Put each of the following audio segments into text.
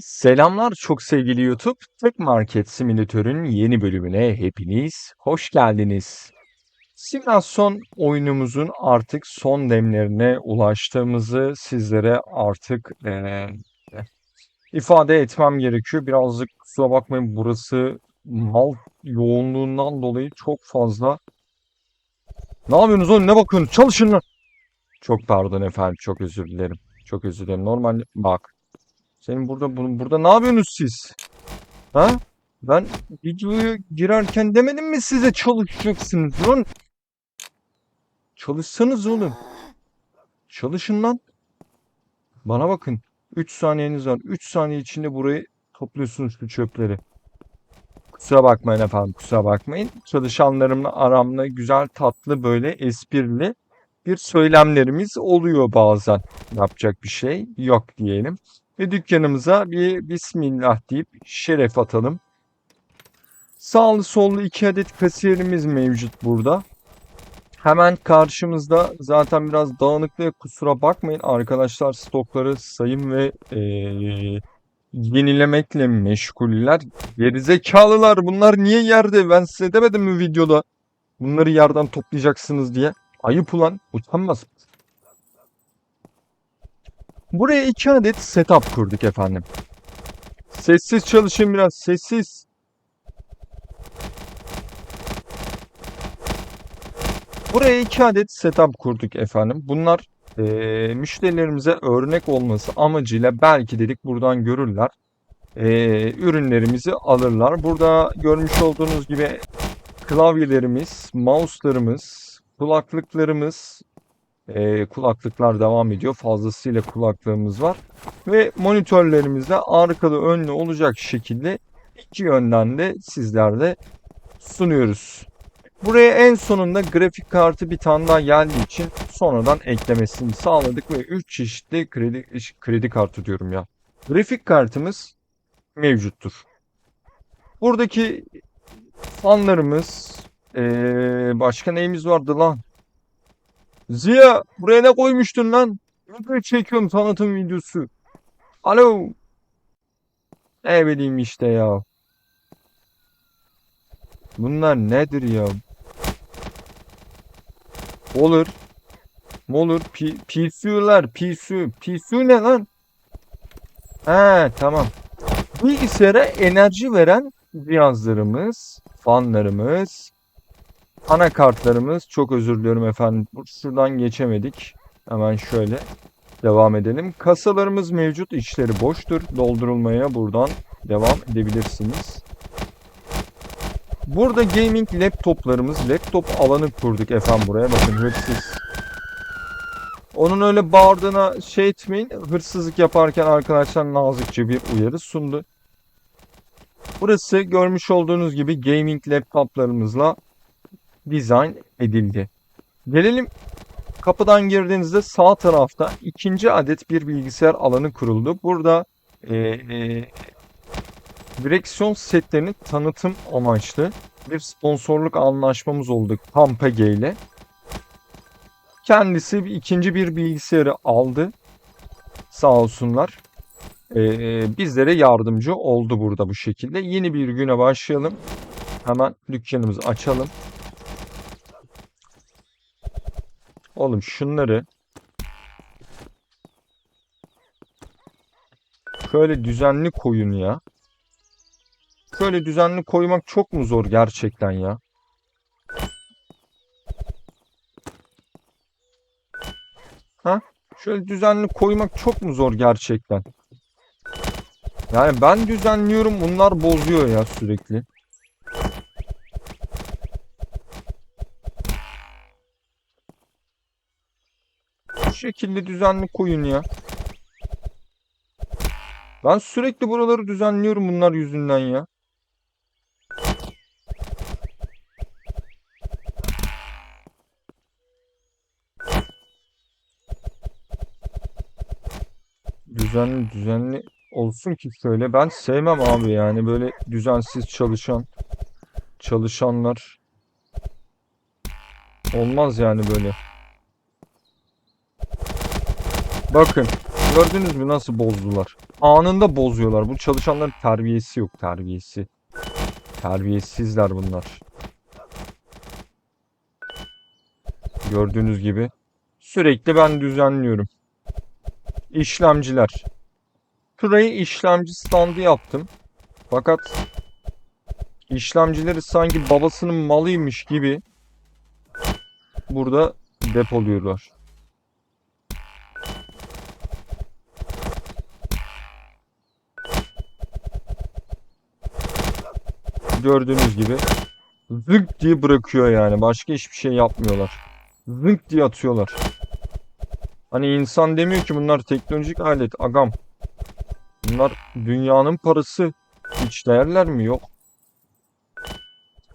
Selamlar çok sevgili YouTube. Tek Market Simülatör'ün yeni bölümüne hepiniz hoş geldiniz. Simülasyon oyunumuzun artık son demlerine ulaştığımızı sizlere artık eee, ifade etmem gerekiyor. Birazcık kusura bakmayın burası mal yoğunluğundan dolayı çok fazla. Ne yapıyorsunuz oğlum ne bakıyorsunuz çalışın lan. Çok pardon efendim çok özür dilerim. Çok özür dilerim. Normal bak. Senin burada bunu burada ne yapıyorsunuz siz? Ha? Ben videoya girerken demedim mi size çalışacaksınız lan? Çalışsanız oğlum. Çalışın lan. Bana bakın. 3 saniyeniz var. 3 saniye içinde burayı topluyorsunuz şu çöpleri. Kusura bakmayın efendim, kusura bakmayın. Çalışanlarımla aramda güzel, tatlı, böyle esprili bir söylemlerimiz oluyor bazen. Yapacak bir şey yok diyelim. Ve dükkanımıza bir Bismillah deyip şeref atalım. Sağlı sollu iki adet kasiyerimiz mevcut burada. Hemen karşımızda zaten biraz dağınıklığa kusura bakmayın arkadaşlar stokları sayım ve eee, yenilemekle meşguller. Gerizekalılar bunlar niye yerde? Ben size demedim mi videoda? Bunları yerden toplayacaksınız diye. Ayıp ulan utanmaz. Buraya iki adet setup kurduk efendim. Sessiz çalışın biraz sessiz. Buraya iki adet setup kurduk efendim. Bunlar eee, müşterilerimize örnek olması amacıyla belki dedik buradan görürler. Eee, ürünlerimizi alırlar. Burada görmüş olduğunuz gibi klavyelerimiz, mouse'larımız, kulaklıklarımız, eee, kulaklıklar devam ediyor. Fazlasıyla kulaklığımız var. Ve monitörlerimiz de arkalı önlü olacak şekilde iki yönden de sizlerle sunuyoruz. Buraya en sonunda grafik kartı bir tane daha geldiği için sonradan eklemesini sağladık ve 3 çeşitli kredi kredi kartı diyorum ya. Grafik kartımız mevcuttur. Buradaki fanlarımız eee, başka neyimiz vardı lan? Ziya buraya ne koymuştun lan? Video çekiyorum tanıtım videosu. Alo. Ne bileyim işte ya. Bunlar nedir ya? Olur. Olur. PSU'lar. PSU. PSU ne lan? He tamam. Bilgisayara enerji veren cihazlarımız, fanlarımız, anakartlarımız. Çok özür diliyorum efendim. Şuradan geçemedik. Hemen şöyle devam edelim. Kasalarımız mevcut. İçleri boştur. Doldurulmaya buradan devam edebilirsiniz. Burada gaming laptoplarımız, laptop alanı kurduk efendim buraya. Bakın hırsız. Onun öyle bağırdığına şey etmeyin. Hırsızlık yaparken arkadaşlar nazikçe bir uyarı sundu. Burası görmüş olduğunuz gibi gaming laptoplarımızla dizayn edildi. Gelelim kapıdan girdiğinizde sağ tarafta ikinci adet bir bilgisayar alanı kuruldu. Burada e, e, direksiyon setlerini tanıtım amaçlı bir sponsorluk anlaşmamız oldu Campege ile. Kendisi bir, ikinci bir bilgisayarı aldı. Sağ olsunlar. Ee, bizlere yardımcı oldu burada bu şekilde. Yeni bir güne başlayalım. Hemen dükkanımızı açalım. Oğlum şunları şöyle düzenli koyun ya. Şöyle düzenli koymak çok mu zor gerçekten ya? Ha? Şöyle düzenli koymak çok mu zor gerçekten? Yani ben düzenliyorum bunlar bozuyor ya sürekli. Şekilde düzenli koyun ya. Ben sürekli buraları düzenliyorum bunlar yüzünden ya. Düzenli düzenli olsun ki şöyle. Ben sevmem abi yani böyle düzensiz çalışan çalışanlar. Olmaz yani böyle. Bakın Gördünüz mü nasıl bozdular? Anında bozuyorlar. Bu çalışanların terbiyesi yok terbiyesi. Terbiyesizler bunlar. Gördüğünüz gibi sürekli ben düzenliyorum. İşlemciler. Şurayı işlemci standı yaptım. Fakat işlemcileri sanki babasının malıymış gibi burada depoluyorlar. Gördüğünüz gibi zınk diye bırakıyor yani. Başka hiçbir şey yapmıyorlar. Zınk diye atıyorlar. Hani insan demiyor ki bunlar teknolojik alet agam. Bunlar dünyanın parası. Hiç değerler mi? Yok.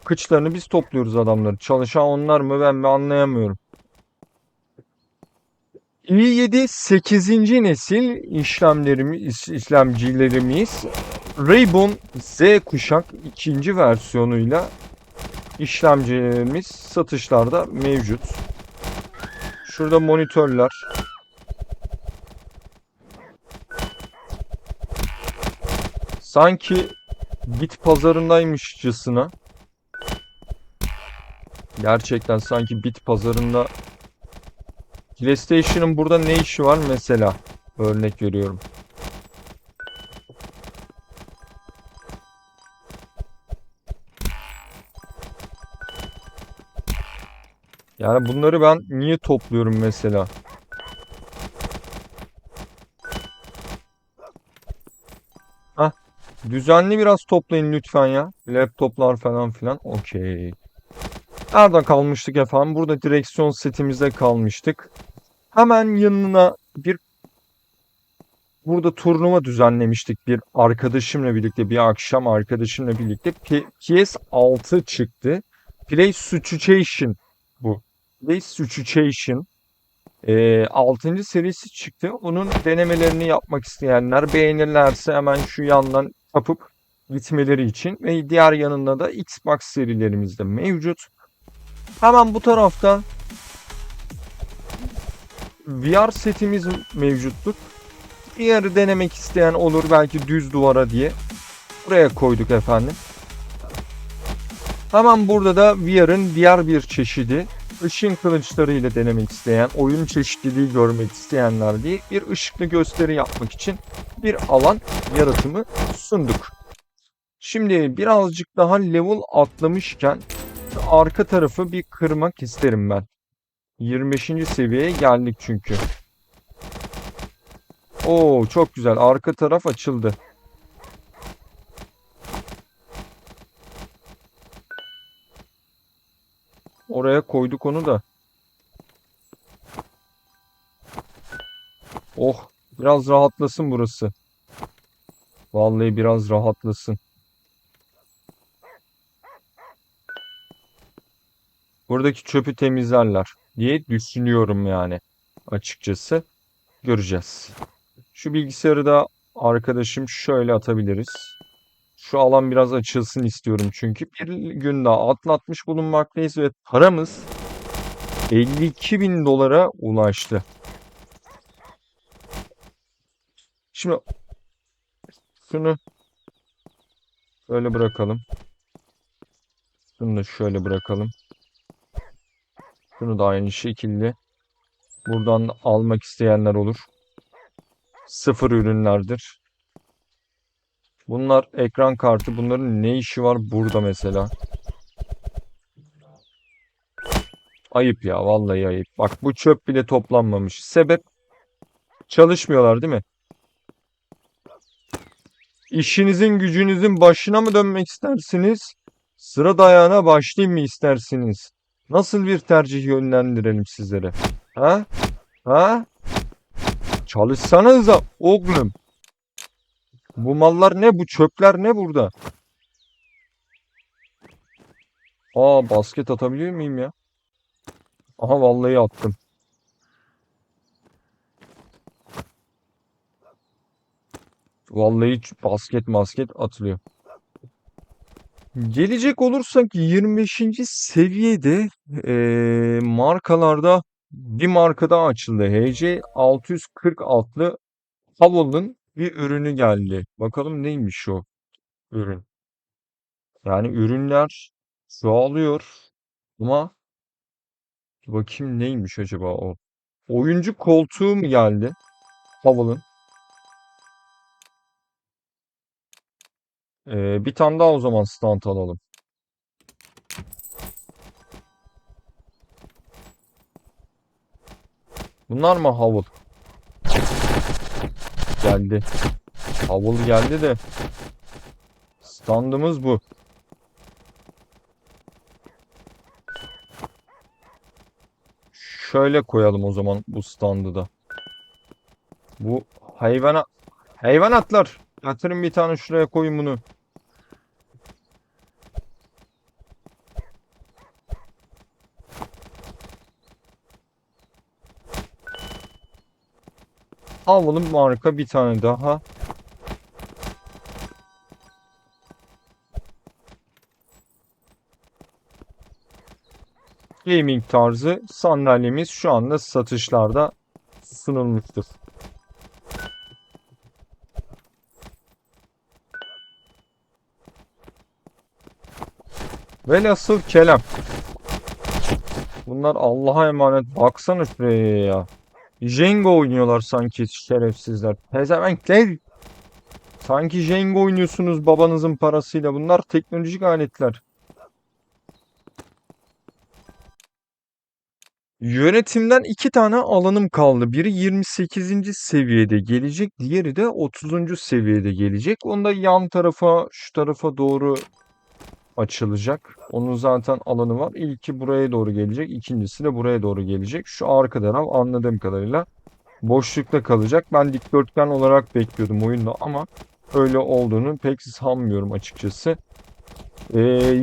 Kıçlarını biz topluyoruz adamları. Çalışan onlar mı ben mi anlayamıyorum. i7 8. nesil işlemlerimiz, işlemcilerimiz Raybon Z kuşak ikinci versiyonuyla işlemcimiz satışlarda mevcut. Şurada monitörler. Sanki bit pazarındaymışçasına. Gerçekten sanki bit pazarında PlayStation'ın burada ne işi var mesela? Örnek veriyorum. Yani bunları ben niye topluyorum mesela? Hah. Düzenli biraz toplayın lütfen ya. Laptoplar falan filan. Okey. Nerede kalmıştık efendim? Burada direksiyon setimizde kalmıştık. Hemen yanına bir burada turnuva düzenlemiştik bir arkadaşımla birlikte bir akşam arkadaşımla birlikte P- PS6 çıktı. Play Situation bu. Play Situation e, 6. serisi çıktı. Onun denemelerini yapmak isteyenler beğenirlerse hemen şu yandan kapıp gitmeleri için ve diğer yanında da Xbox serilerimiz de mevcut. Hemen bu tarafta VR setimiz mevcuttur. Diğeri denemek isteyen olur belki düz duvara diye. Buraya koyduk efendim. Hemen burada da VR'ın diğer bir çeşidi. Işın kılıçları ile denemek isteyen, oyun çeşitliliği görmek isteyenler diye bir ışıklı gösteri yapmak için bir alan yaratımı sunduk. Şimdi birazcık daha level atlamışken arka tarafı bir kırmak isterim ben. 25. seviyeye geldik çünkü. Oo çok güzel. Arka taraf açıldı. Oraya koyduk onu da. Oh, biraz rahatlasın burası. Vallahi biraz rahatlasın. Buradaki çöpü temizlerler diye düşünüyorum yani açıkçası. Göreceğiz. Şu bilgisayarı da arkadaşım şöyle atabiliriz. Şu alan biraz açılsın istiyorum çünkü bir gün daha atlatmış bulunmaktayız ve paramız 52 bin dolara ulaştı. Şimdi şunu şöyle bırakalım. Şunu da şöyle bırakalım. Şunu da aynı şekilde buradan almak isteyenler olur. Sıfır ürünlerdir. Bunlar ekran kartı. Bunların ne işi var burada mesela? Ayıp ya. Vallahi ayıp. Bak bu çöp bile toplanmamış. Sebep? Çalışmıyorlar değil mi? İşinizin gücünüzün başına mı dönmek istersiniz? Sıra dayağına başlayayım mı istersiniz? Nasıl bir tercih yönlendirelim sizlere? Ha? Ha? Çalışsanıza oğlum. Bu mallar ne? Bu çöpler ne burada? Aa basket atabiliyor muyum ya? Aha vallahi attım. Vallahi ç- basket masket atılıyor. Gelecek olursak 25. seviyede eee, markalarda bir marka daha açıldı. HC 640 adlı Havo'nun bir ürünü geldi. Bakalım neymiş o ürün. Yani ürünler çoğalıyor ama bakayım neymiş acaba o. Oyuncu koltuğu mu geldi? Havo'nun. Ee, bir tane daha o zaman stand alalım. Bunlar mı Havul? Geldi. Havul geldi de standımız bu. Şöyle koyalım o zaman bu standı da. Bu hayvana hayvanatlar. Getirin bir tane şuraya koyun bunu. Alalım marka bir tane daha. Gaming tarzı sandalyemiz şu anda satışlarda sunulmuştur. Velhasıl kelam. Bunlar Allah'a emanet. Baksana şuraya ya. Jenga oynuyorlar sanki şerefsizler. Pezevenkler. Sanki Jenga oynuyorsunuz babanızın parasıyla. Bunlar teknolojik aletler. Yönetimden iki tane alanım kaldı. Biri 28. seviyede gelecek. Diğeri de 30. seviyede gelecek. Onu da yan tarafa, şu tarafa doğru açılacak. Onun zaten alanı var. İlki buraya doğru gelecek. ikincisi de buraya doğru gelecek. Şu arka taraf anladığım kadarıyla boşlukta kalacak. Ben dikdörtgen olarak bekliyordum oyunda ama öyle olduğunu pek sanmıyorum açıkçası. Ee,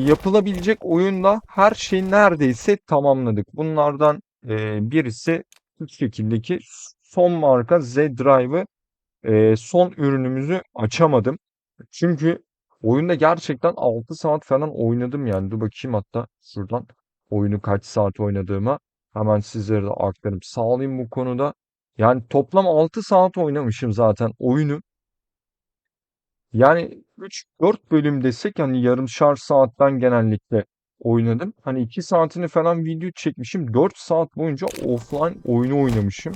yapılabilecek oyunda her şeyi neredeyse tamamladık. Bunlardan e, birisi bu şekildeki son marka Z-Drive'ı e, son ürünümüzü açamadım. Çünkü oyunda gerçekten 6 saat falan oynadım yani. Dur bakayım hatta şuradan oyunu kaç saat oynadığıma hemen sizlere de aktarım sağlayayım bu konuda. Yani toplam 6 saat oynamışım zaten oyunu. Yani 3-4 bölüm desek hani yarımşar saatten genellikle oynadım. Hani 2 saatini falan video çekmişim. 4 saat boyunca offline oyunu oynamışım.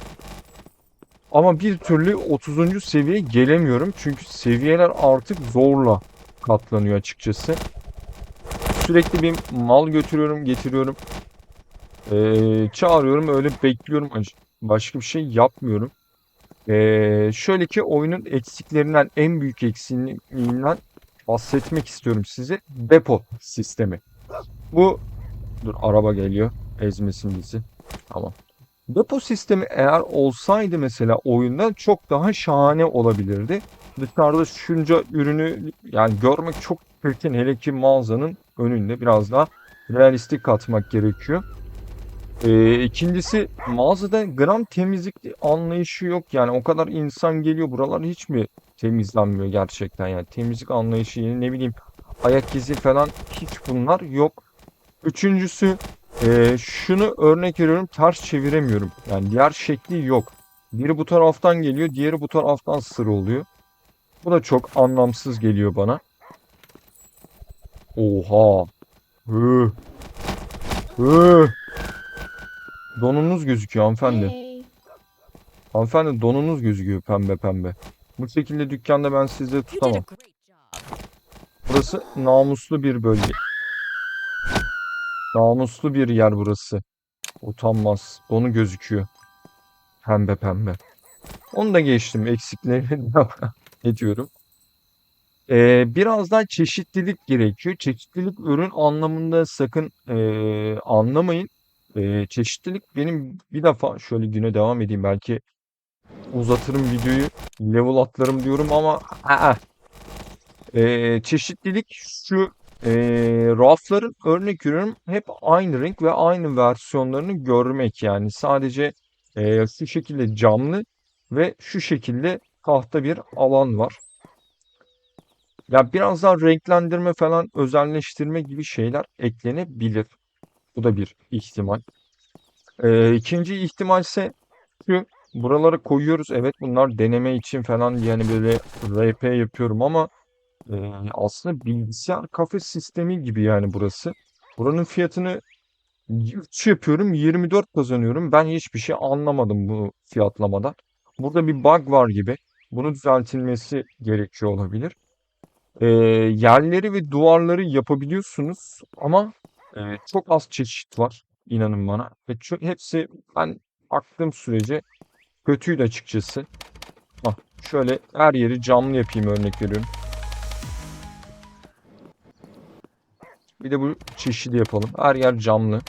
Ama bir türlü 30. seviyeye gelemiyorum. Çünkü seviyeler artık zorla katlanıyor açıkçası. Sürekli bir mal götürüyorum, getiriyorum. Ee, çağırıyorum, öyle bekliyorum. Başka bir şey yapmıyorum. Ee, şöyle ki oyunun eksiklerinden, en büyük eksiğinden bahsetmek istiyorum size. Depo sistemi. Bu, dur araba geliyor. Ezmesin bizi. Tamam. Depo sistemi eğer olsaydı mesela oyunda çok daha şahane olabilirdi. Dışarıda şunca ürünü yani görmek çok çirkin. Hele ki mağazanın önünde biraz daha realistik katmak gerekiyor. Ee, ikincisi mağazada gram temizlik anlayışı yok. Yani o kadar insan geliyor. Buralar hiç mi temizlenmiyor gerçekten? Yani temizlik anlayışı ne bileyim ayak izi falan hiç bunlar yok. Üçüncüsü e, şunu örnek veriyorum ters çeviremiyorum. Yani diğer şekli yok. Biri bu taraftan geliyor, diğeri bu taraftan sır oluyor. Bu da çok anlamsız geliyor bana. Oha. Hı. Hı. Donunuz gözüküyor hanımefendi. Hey. Hanımefendi donunuz gözüküyor pembe pembe. Bu şekilde dükkanda ben a tutamam. Burası namuslu bir bölge. Namuslu bir yer burası. Utanmaz. Donu gözüküyor. Pembe pembe. Onu da geçtim. Eksiklerini ediyorum. Ee, biraz daha çeşitlilik gerekiyor. Çeşitlilik ürün anlamında sakın ee, anlamayın. Ee, çeşitlilik benim bir defa şöyle güne devam edeyim. Belki uzatırım videoyu. Level atlarım diyorum ama. Ee, çeşitlilik şu ee, rafların örnek veriyorum hep aynı renk ve aynı versiyonlarını görmek yani sadece ee, şu şekilde camlı ve şu şekilde tahta bir alan var. Ya biraz daha renklendirme falan özelleştirme gibi şeyler eklenebilir. Bu da bir ihtimal. Ee, ikinci ihtimal ise şu buralara koyuyoruz. Evet bunlar deneme için falan yani böyle RP yapıyorum ama e, aslında bilgisayar kafe sistemi gibi yani burası. Buranın fiyatını 3 yapıyorum 24 kazanıyorum. Ben hiçbir şey anlamadım bu fiyatlamadan. Burada bir bug var gibi. Bunu düzeltilmesi gerekiyor olabilir. Ee, yerleri ve duvarları yapabiliyorsunuz ama e, çok az çeşit var inanın bana. Ve hepsi ben baktığım sürece kötüydü açıkçası. Bak şöyle her yeri camlı yapayım örnek veriyorum. Bir de bu çeşidi yapalım. Her yer camlı.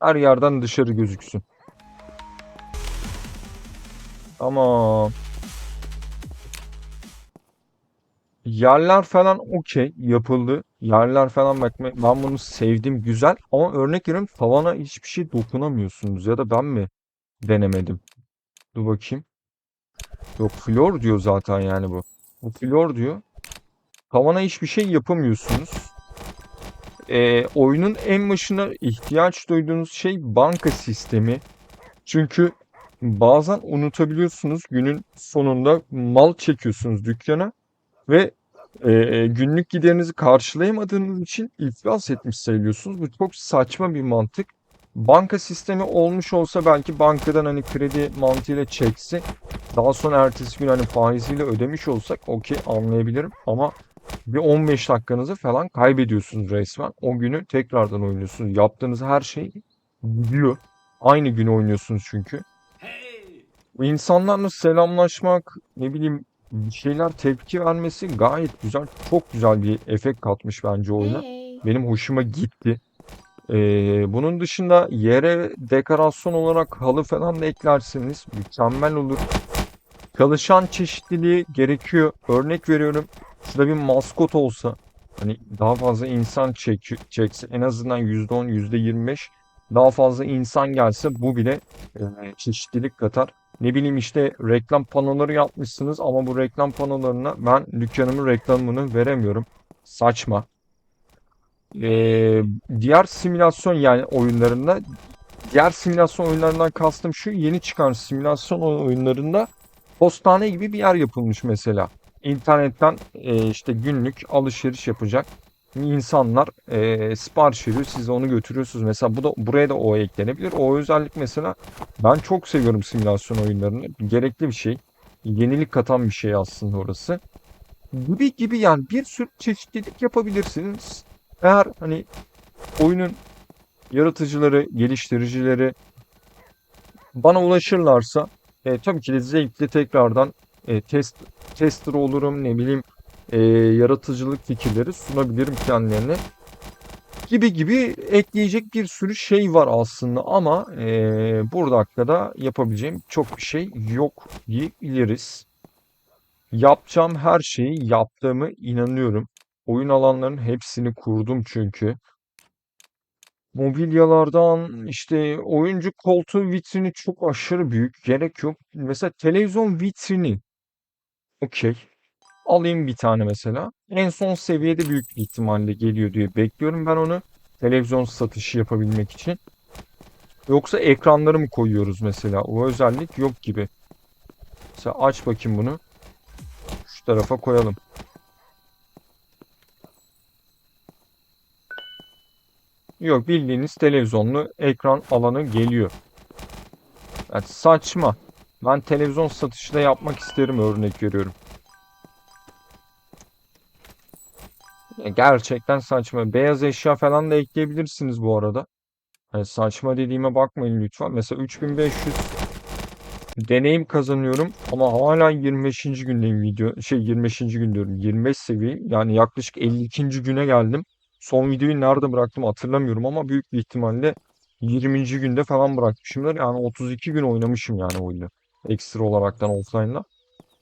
Her yerden dışarı gözüksün. Tamam. Yerler falan okey yapıldı. Yerler falan bak ben bunu sevdim güzel ama örnek veriyorum tavana hiçbir şey dokunamıyorsunuz ya da ben mi denemedim? Dur bakayım. Yok floor diyor zaten yani bu. Bu floor diyor. Tavana hiçbir şey yapamıyorsunuz. Ee, oyunun en başına ihtiyaç duyduğunuz şey banka sistemi. Çünkü bazen unutabiliyorsunuz günün sonunda mal çekiyorsunuz dükkana ve e, günlük giderinizi karşılayamadığınız için iflas etmiş sayılıyorsunuz. Bu çok saçma bir mantık. Banka sistemi olmuş olsa belki bankadan hani kredi mantığıyla çekse daha sonra ertesi gün hani faiziyle ödemiş olsak okey anlayabilirim ama bir 15 dakikanızı falan kaybediyorsunuz resmen. O günü tekrardan oynuyorsunuz. Yaptığınız her şey gidiyor. Aynı gün oynuyorsunuz çünkü. İnsanlarla selamlaşmak, ne bileyim bir şeyler tepki vermesi gayet güzel. Çok güzel bir efekt katmış bence oyuna. Benim hoşuma gitti. Ee, bunun dışında yere dekorasyon olarak halı falan da eklerseniz mükemmel olur. Çalışan çeşitliliği gerekiyor. Örnek veriyorum. Şurada bir maskot olsa hani daha fazla insan çek, çekse en azından %10, %25 daha fazla insan gelse bu bile e, çeşitlilik katar. Ne bileyim işte reklam panoları yapmışsınız ama bu reklam panolarına ben dükkanımın reklamını veremiyorum. Saçma. Ee, diğer simülasyon yani oyunlarında diğer simülasyon oyunlarından kastım şu yeni çıkan simülasyon oyunlarında postane gibi bir yer yapılmış mesela. İnternetten e, işte günlük alışveriş yapacak insanlar e, sipariş veriyor. Siz de onu götürüyorsunuz. Mesela bu da buraya da o eklenebilir. O özellik mesela ben çok seviyorum simülasyon oyunlarını. Gerekli bir şey. Yenilik katan bir şey aslında orası. Gibi gibi yani bir sürü çeşitlilik yapabilirsiniz. Eğer hani oyunun yaratıcıları, geliştiricileri bana ulaşırlarsa e, tabii ki de zevkli tekrardan e, test tester olurum ne bileyim e, yaratıcılık fikirleri sunabilirim kendilerine gibi gibi ekleyecek bir sürü şey var aslında ama e, bu dakikada yapabileceğim çok bir şey yok diyebiliriz. Yapacağım her şeyi yaptığımı inanıyorum. Oyun alanlarının hepsini kurdum çünkü. Mobilyalardan işte oyuncu koltuğu vitrini çok aşırı büyük. Gerek yok. Mesela televizyon vitrini. Okey. Alayım bir tane mesela. En son seviyede büyük ihtimalle geliyor diye bekliyorum ben onu. Televizyon satışı yapabilmek için. Yoksa ekranları mı koyuyoruz mesela? O özellik yok gibi. Mesela aç bakayım bunu. Şu tarafa koyalım. Yok bildiğiniz televizyonlu ekran alanı geliyor. Yani saçma. Ben televizyon satışı da yapmak isterim örnek veriyorum. Gerçekten saçma. Beyaz eşya falan da ekleyebilirsiniz bu arada. Hani saçma dediğime bakmayın lütfen. Mesela 3500 deneyim kazanıyorum ama hala 25. gündeyim video. Şey 25. gün diyorum. 25 seviye. Yani yaklaşık 52. güne geldim. Son videoyu nerede bıraktım hatırlamıyorum ama büyük bir ihtimalle 20. günde falan bırakmışımdır. Yani 32 gün oynamışım yani oyunu. Ekstra olaraktan offline'la.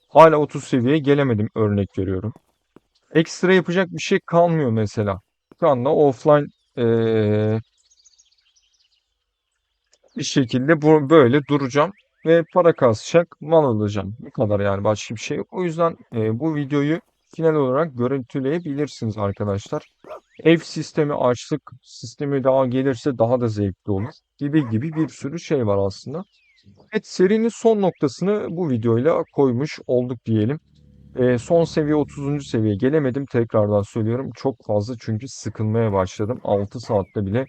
Hala 30 seviyeye gelemedim örnek veriyorum. Ekstra yapacak bir şey kalmıyor mesela. Şu anda offline eee, bir şekilde bu, böyle duracağım ve para kasacak mal alacağım. Bu kadar yani başka bir şey yok. O yüzden eee, bu videoyu final olarak görüntüleyebilirsiniz arkadaşlar. Ev sistemi, açlık sistemi daha gelirse daha da zevkli olur. Gibi gibi bir sürü şey var aslında. Evet serinin son noktasını bu videoyla koymuş olduk diyelim. Ee, son seviye 30. seviyeye gelemedim. Tekrardan söylüyorum. Çok fazla çünkü sıkılmaya başladım. 6 saatte bile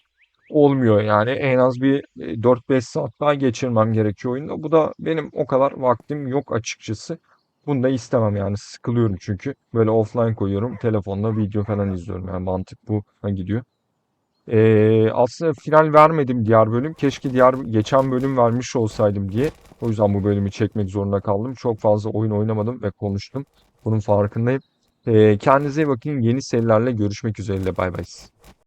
olmuyor yani. En az bir e, 4-5 saat daha geçirmem gerekiyor oyunda. Bu da benim o kadar vaktim yok açıkçası. Bunu da istemem yani. Sıkılıyorum çünkü. Böyle offline koyuyorum. Telefonla video falan izliyorum. Yani mantık bu gidiyor. Ee, aslında final vermedim diğer bölüm. Keşke diğer geçen bölüm vermiş olsaydım diye. O yüzden bu bölümü çekmek zorunda kaldım. Çok fazla oyun oynamadım ve konuştum. Bunun farkındayım. Ee, kendinize iyi bakın. Yeni serilerle görüşmek üzere. Bay bay.